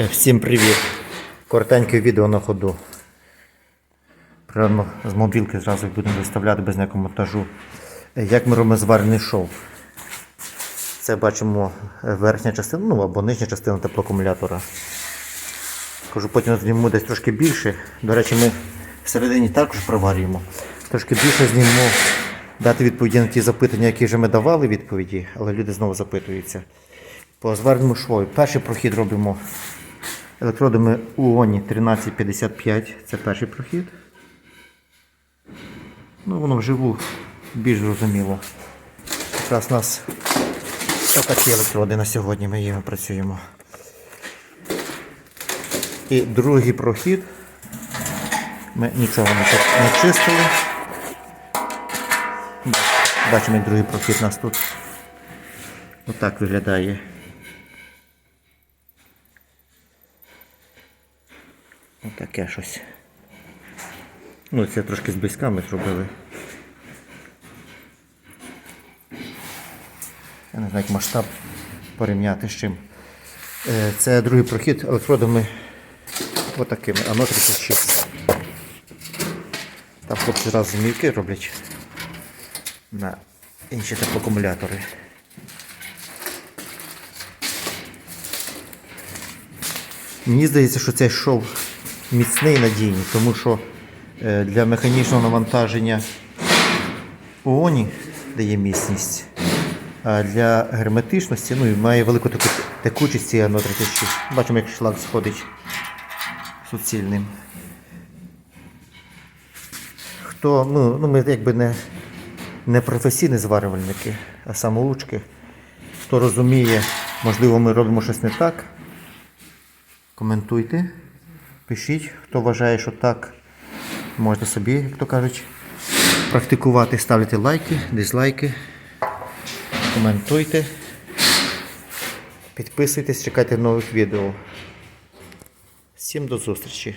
Е, Всім привіт! Коротеньке відео на ходу. Прямо з мобілки зразу будемо виставляти без ніякого монтажу. Е, Як ми робимо зварений шов. Це бачимо е, верхня частина, ну або нижня частина теплоакумулятора. Кажу, потім знімемо десь трошки більше. До речі, ми всередині також проварюємо. Трошки більше знімемо дати відповіді на ті запитання, які вже ми давали відповіді, але люди знову запитуються. По звареному швою. Перший прохід робимо електродами УОНі 1355. Це перший прохід. Ну, воно вживу більш зрозуміло. Якраз у нас такі електроди на сьогодні ми їми працюємо. І другий прохід. Ми нічого не, чистили. Бачимо, другий прохід у нас тут. Отак виглядає. Отаке щось. Ну, це трошки зблизька ми зробили. Я не знаю, як масштаб порівняти з чим. Е, Це другий прохід електродами отакими, а ано 36. Там хлопці зразу змійки роблять на інші теплоакумулятори. Мені здається, що цей шов міцний і надійний, тому що е, для механічного навантаження ООНі дає міцність, а для герметичності ну, і має велику таку текучість цієї ано 36. Бачимо, як шлак сходить суцільним. Хто, ну, ну ми якби не, не професійні зварювальники, а самоучки. Хто розуміє, можливо, ми робимо щось не так. Коментуйте, пишіть, хто вважає, що так, можете собі, як то кажуть, практикувати, ставити лайки, дизлайки, коментуйте, підписуйтесь, чекайте нових відео. Всім до зустрічі!